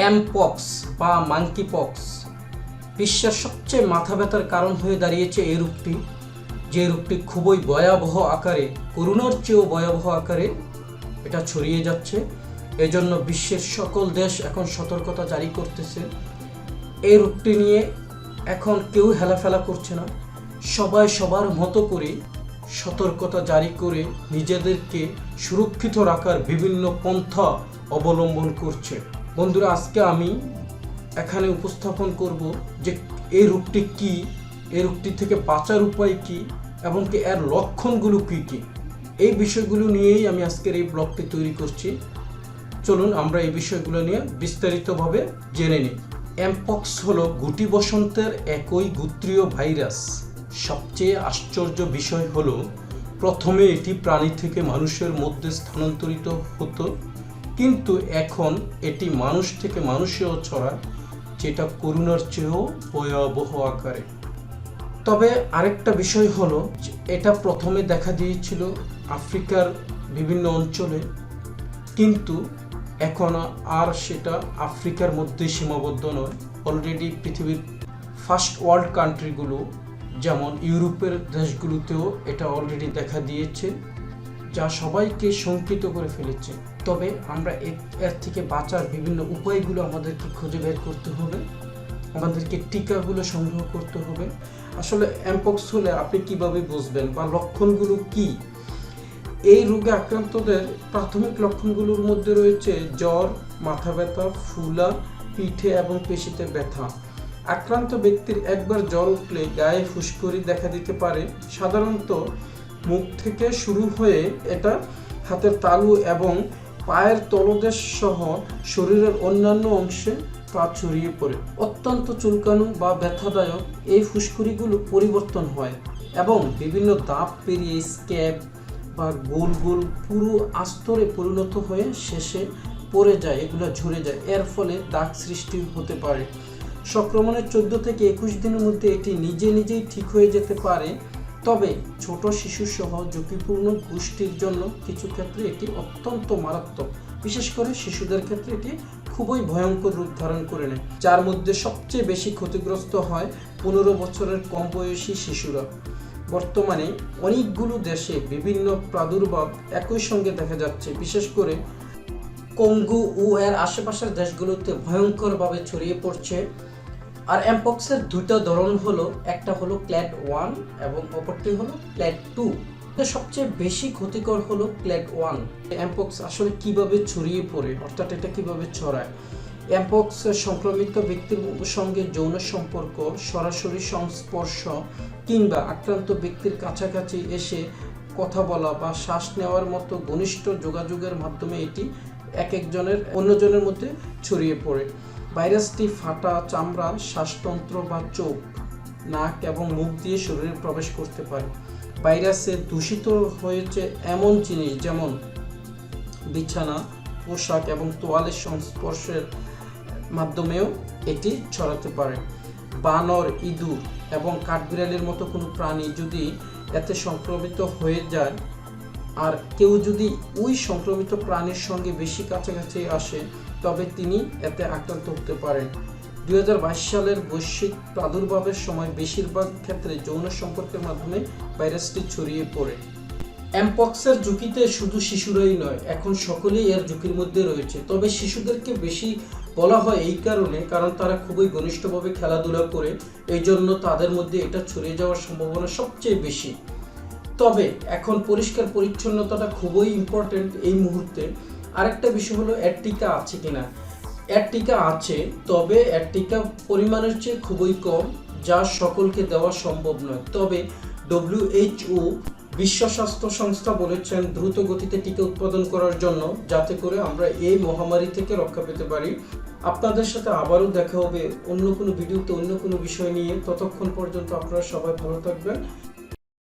অ্যামপক্স বা monkey pox বিশ্বের সবচেয়ে মাথা ব্যথার কারণ হয়ে দাঁড়িয়েছে এই রোগটি, যে রোগটি খুবই ভয়াবহ আকারে, করুণার চেয়েও ভয়াবহ আকারে এটা ছড়িয়ে যাচ্ছে। এজন্য বিশ্বের সকল দেশ এখন সতর্কতা জারি করতেছে। এই রোগটি নিয়ে এখন কেউ হেলাফেলা করছে না। সবাই সবার মতো করে সতর্কতা জারি করে নিজেদেরকে সুরক্ষিত রাখার বিভিন্ন পন্থা অবলম্বন করছে। বন্ধুরা, আজকে আমি এখানে উপস্থাপন করব যে এই রোগটি কি, এই রোগটি থেকে বাঁচার উপায় কি, এবং কি এর লক্ষণগুলো কি কি। এই বিষয়গুলো নিয়েই আমি আজকের এই ব্লগটি তৈরি করছি। চলুন, আমরা এই বিষয়গুলো নিয়ে বিস্তারিতভাবে জেনে নিই। অ্যামপক্স হলো গুটি বসন্তের একই গোত্রীয় ভাইরাস। সবচেয়ে আশ্চর্য বিষয় হলো, প্রথমে এটি প্রাণী থেকে মানুষের মধ্যে স্থানান্তরিত হতো। কিন্তু এখন এটি মানুষ থেকে মানুষেও ছড়ায়, যেটা করোনার চেয়েও ভয়াবহ আকারে। তবে আরেকটা বিষয় হলো এটা প্রথমে দেখা দিয়েছিল আফ্রিকার বিভিন্ন অঞ্চলে, কিন্তু এখন আর সেটা আফ্রিকার মধ্যে সীমাবদ্ধ নয়। অলরেডি পৃথিবীর ফার্স্ট ওয়ার্ল্ড কান্ট্রিগুলো যেমন ইউরোপের দেশগুলোতেও এটা অলরেডি দেখা দিয়েছে। যা সবাইকে শঙ্কিত করে ফেলেছে। তবে আমরা এর থেকে বাঁচার বিভিন্ন উপায়গুলো আমাদেরকে খুঁজে বের করতে হবে। আমাদেরকে টিকাগুলো সংগ্রহ করতে হবে। আসলে অ্যাম্পক্স হলে আপনি কীভাবে বুঝবেন বা লক্ষণগুলো কি? এই রোগে আক্রান্তদের প্রাথমিক লক্ষণগুলোর মধ্যে রয়েছে জ্বর, মাথা ব্যথা, ফুলা, পিঠে এবং পেশিতে ব্যথা। আক্রান্ত ব্যক্তির একবার জ্বর উঠলে গায়ে ফুসকুড়ি দেখা দিতে পারে। সাধারণত মুখ থেকে শুরু হয়ে এটা হাতের তালু এবং পায়ের তলদেশ সহ শরীরের অন্যান্য অংশে তা ছড়িয়ে পড়ে। অত্যন্ত চুলকানো বা ব্যথাদায়ক এই ফুসকুড়িগুলো পরিবর্তন হয় এবং বিভিন্ন দাঁত পেরিয়ে স্ক্যাব বা গোল গোল পুরো আস্তরে পরিণত হয়ে শেষে পড়ে যায়, এগুলো ঝরে যায়। এর ফলে দাগ সৃষ্টি হতে পারে। সংক্রমণের চোদ্দ থেকে একুশ দিনের মধ্যে এটি নিজে নিজেই ঠিক হয়ে যেতে পারে। তবে ছোট শিশু সহ ঝুঁকিপূর্ণ গোষ্ঠীর জন্য কিছু ক্ষেত্রে এটি অত্যন্ত মারাত্মক। বিশেষ করে শিশুদের ক্ষেত্রে এটি খুবই ভয়ঙ্কর রূপ ধারণ করে নেয়, যার মধ্যে সবচেয়ে বেশি ক্ষতিগ্রস্ত হয় পনেরো বছরের কম বয়সী শিশুরা। বর্তমানে অনেকগুলো দেশে বিভিন্ন প্রাদুর্ভাব একই সঙ্গে দেখা যাচ্ছে, বিশেষ করে কঙ্গু ও এর আশেপাশের দেশগুলোতে ভয়ঙ্করভাবে ছড়িয়ে পড়ছে। আর অ্যাম্পক্সের দুটো ধরন হলো, একটা হলো ক্ল্যাড ওয়ান এবং অপরটি হলো ক্ল্যাড টু সবচেয়ে বেশি ক্ষতিকর হলো ক্ল্যাড ওয়ান অ্যাম্পক্স আসলে কীভাবে ছড়িয়ে পড়ে, অর্থাৎ এটা কীভাবে ছড়ায়? অ্যাম্পক্স সংক্রমিত ব্যক্তির সঙ্গে যৌন সম্পর্ক, সরাসরি সংস্পর্শ কিংবা আক্রান্ত ব্যক্তির কাছাকাছি এসে কথা বলা বা শ্বাস নেওয়ার মতো ঘনিষ্ঠ যোগাযোগের মাধ্যমে এটি এক একজনের অন্যজনের মধ্যে ছড়িয়ে পড়ে। ভাইরাসটি ফাটা চামড়া শ্বাসতন্ত্র বা চোখ, নাক এবং মুখ দিয়ে শরীরে প্রবেশ করতে পারে। ভাইরাসে দূষিত হয়েছে এমন জিনিস যেমন বিছানা, পোশাক এবং তোয়ালের সংস্পর্শের মাধ্যমেও এটি ছড়াতে পারে। বানর, ইঁদুর এবং কাঠবিড়ালের মতো কোনো প্রাণী যদি এতে সংক্রমিত হয়ে যায় আর কেউ যদি ওই সংক্রমিত প্রাণীর সঙ্গে বেশি কাছাকাছি আসে তবে তিনি এতে আক্রান্ত হতে পারেন। দুই হাজার বাইশ সালের বৈশ্বিক প্রাদুর্ভাবের সময় বেশিরভাগ ক্ষেত্রে যৌন সম্পর্কের মাধ্যমে ভাইরাসটি ছড়িয়ে পড়ে। অ্যামপক্সের ঝুঁকিতে শুধু শিশুরাই নয়, এখন সকলেই এর ঝুঁকির মধ্যে রয়েছে। তবে শিশুদেরকে বেশি বলা হয় এই কারণে, কারণ তারা খুবই ঘনিষ্ঠভাবে খেলাধুলা করে এই জন্য তাদের মধ্যে এটা ছড়িয়ে যাওয়ার সম্ভাবনা সবচেয়ে বেশি। তবে এখন পরিষ্কার পরিচ্ছন্নতাটা খুবই ইম্পর্টেন্ট এই মুহূর্তে। আরেকটা বিষয় হলো এর টিকা আছে কিনা? এর টিকা আছে, তবে এর টিকা পরিমাণের চেয়ে খুবই কম, যা সকলকে দেওয়া সম্ভব নয়। তবে ডব্লিউএইচও বিশ্ব স্বাস্থ্য সংস্থা বলেছেন দ্রুত গতিতে টিকা উৎপাদন করার জন্য, যাতে করে আমরা এই মহামারী থেকে রক্ষা পেতে পারি। আপনাদের সাথে আবারও দেখা হবে অন্য কোনো ভিডিওতে অন্য কোনো বিষয় নিয়ে। ততক্ষণ পর্যন্ত আপনারা সবাই ভালো থাকবেন।